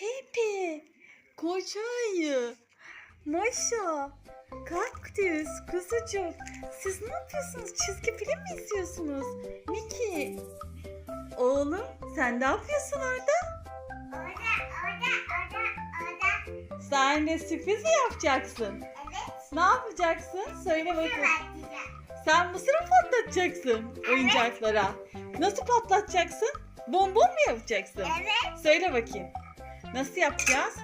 Pepe, koca ayı, Maşa, kaktüs, kuzucuk. Siz ne yapıyorsunuz? Çizgi film mi izliyorsunuz? Miki, oğlum sen ne yapıyorsun orada? Orada, orada, orada, orada. Sen de sürpriz mi yapacaksın? Evet. Ne yapacaksın? Söyle bakayım. Şurada. Sen mısır mı patlatacaksın oyuncaklara? Nasıl patlatacaksın? Bonbon mu yapacaksın? Evet. Söyle bakayım. Nasıl yapacağız?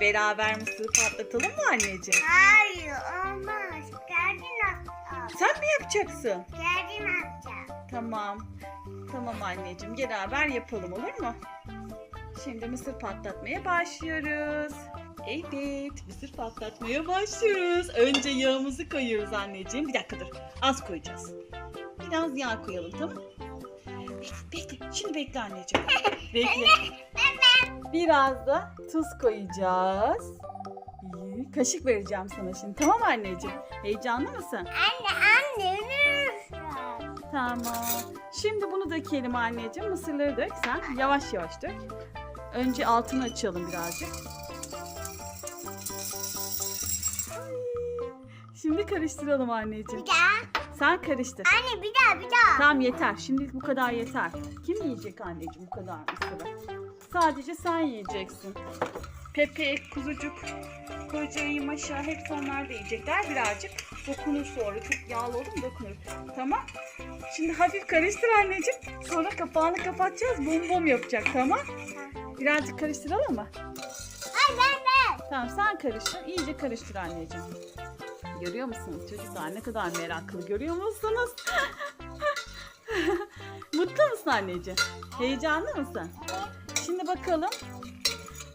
Beraber mısır patlatalım mı anneciğim? Hayır olmaz. Geldin al. Sen mi yapacaksın? Geldin alacağım. Tamam. Tamam anneciğim. Beraber yapalım olur mu? Şimdi mısır patlatmaya başlıyoruz. Evet, mısır patlatmaya başlıyoruz. Önce yağımızı koyuyoruz anneciğim. Bir dakika dur. Az koyacağız. Biraz yağ koyalım tamam mı? Bekle, bekle. Şimdi bekle anneciğim. Bekle. Biraz da tuz koyacağız. Kaşık vereceğim sana şimdi. Tamam anneciğim? Heyecanlı mısın? Anne anne. Tamam. Şimdi bunu dökelim anneciğim. Mısırları dök sen. Yavaş yavaş dök. Önce altını açalım birazcık. Şimdi karıştıralım anneciğim. Bir daha. Sen karıştır. Anne bir daha bir daha. Tamam yeter. Şimdilik bu kadar yeter. Kim yiyecek anneciğim bu kadar mısırı? Sadece sen yiyeceksin. Pepe, kuzucuk, kocayı, maşa hepsi onlar da yiyecekler. Birazcık dokunur sonra. Çok yağlı olur mu dokunur. Tamam. Şimdi hafif karıştır anneciğim. Sonra kapağını kapatacağız. Bom bom yapacak tamam. Birazcık karıştıralım mı? Ay ben ben. Tamam sen karıştır. İyice karıştır anneciğim. Görüyor musunuz çocuklar ne kadar meraklı görüyor musunuz? Mutlu musun anneciğim? Heyecanlı mısın? Şimdi bakalım.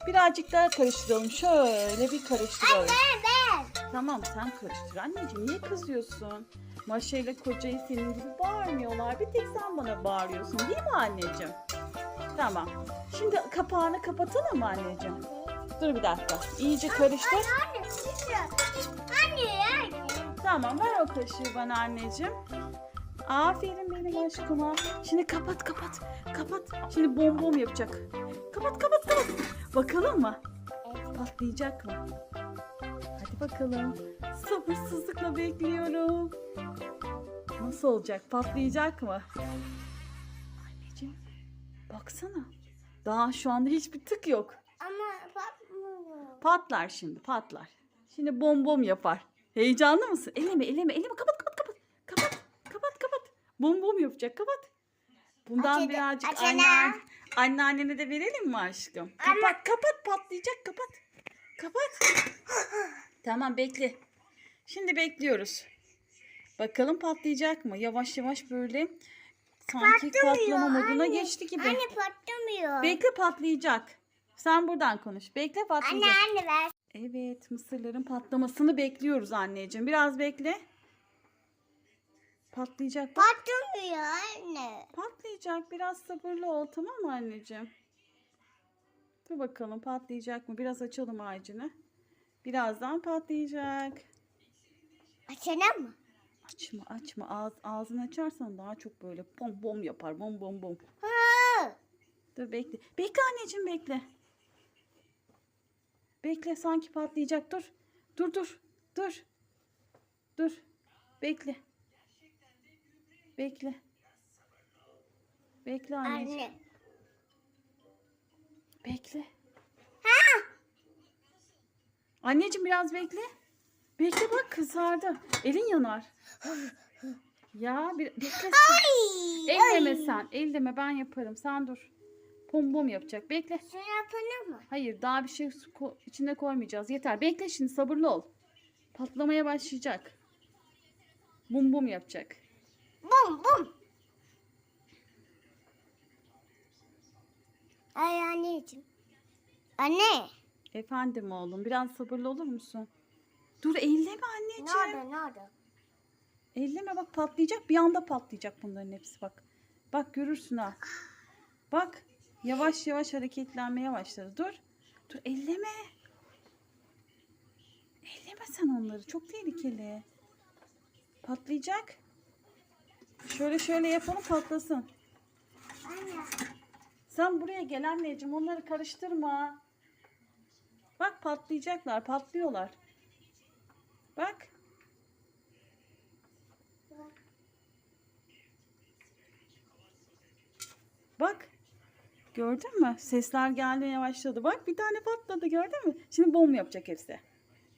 Birazcık daha karıştıralım. Şöyle bir karıştıralım. Ben ben. Tamam sen karıştır anneciğim. Niye kızıyorsun? Maşa ile kocayı senin gibi bağırmıyorlar. Bir tek sen bana bağırıyorsun değil mi anneciğim? Tamam. Şimdi kapağını kapatalım mı anneciğim? Dur bir dakika. İyice karıştır. Anne anne. Anne anne. Tamam ver o kaşığı bana anneciğim. Aferin benim aşkıma. Şimdi kapat kapat. Kapat. Şimdi bom bom yapacak. Kapat kapat kapat. Bakalım mı? Patlayacak mı? Hadi bakalım. Sabırsızlıkla bekliyorum. Nasıl olacak? Patlayacak mı? Anneciğim baksana. Daha şu anda hiçbir tık yok. Ama patlamıyor. Patlar şimdi patlar. Şimdi bom bom yapar. Heyecanlı mısın? Eleme eleme eleme kapat Bom bom yapacak kapat. Bundan Açana, birazcık açana. anne, anneannene de verelim mi aşkım? Kapat Ama- kapat patlayacak kapat. Kapat. tamam bekle. Şimdi bekliyoruz. Bakalım patlayacak mı? Yavaş yavaş böyle sanki patlama moduna anne. geçti gibi. Anne patlamıyor. Bekle patlayacak. Sen buradan konuş. Bekle patlayacak. Anne anne ver. Evet, mısırların patlamasını bekliyoruz anneciğim. Biraz bekle. Patlayacak. Bak, Patlamıyor anne. patlayacak. Biraz sabırlı ol tamam mı anneciğim? Dur bakalım patlayacak mı? Biraz açalım ağacını. Birazdan patlayacak. Açana mı? Açma açma. Ağız, ağzını açarsan daha çok böyle bom bom yapar. Bom bom bom. Dur bekle. Bekle anneciğim bekle. Bekle sanki patlayacak. Dur. Dur dur. Dur. Dur. Bekle. Bekle. Bekle anneciğim. Anne. Bekle. Anneciğim biraz bekle. Bekle bak kızardı. Elin yanar. Ya bir bekle. sen. Elleme sen. Elleme ben yaparım. Sen dur. Pom bom yapacak. Bekle. Şunu yapana mı? Hayır daha bir şey ko- içine koymayacağız. Yeter. Bekle şimdi sabırlı ol. Patlamaya başlayacak. Bum bum yapacak. Bum bum. Ay anneciğim. Anne. Efendim oğlum biraz sabırlı olur musun? Dur elleme anneciğim. Nerede nerede? Elleme bak patlayacak. Bir anda patlayacak bunların hepsi bak. Bak görürsün ha. Bak yavaş yavaş hareketlenmeye başladı. Dur. Dur elleme. Elleme sen onları. Çok tehlikeli. Patlayacak. Şöyle şöyle yapalım patlasın. Anne. Sen buraya gel anneciğim onları karıştırma. Bak patlayacaklar, patlıyorlar. Bak. Bak. Gördün mü? Sesler gelmeye başladı. Bak bir tane patladı gördün mü? Şimdi bom yapacak hepsi.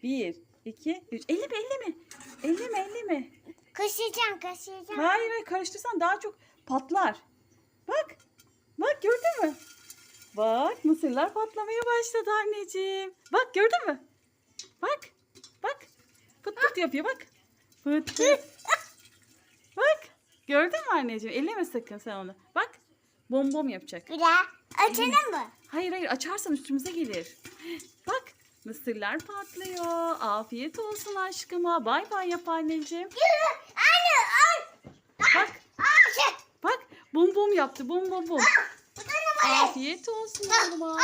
Bir, iki, üç. Elleme elleme. Elleme elleme. Kaşıyacağım kaşıyacağım. Hayır hayır karıştırsan daha çok patlar. Bak. Bak gördün mü? Bak mısırlar patlamaya başladı anneciğim. Bak gördün mü? Bak. Bak. Pıt pıt yapıyor bak. Pıt pıt. Bak. Gördün mü anneciğim? Elleme sakın sen onu. Bak. Bom bom yapacak. Bir daha. Açalım mı? Hayır hayır açarsan üstümüze gelir. Bak mısırlar patlıyor. Afiyet olsun aşkıma. Bay bay yap anneciğim. Anne al. Bak bak bum bum yaptı bum bum bum. Var? Afiyet olsun oğluma.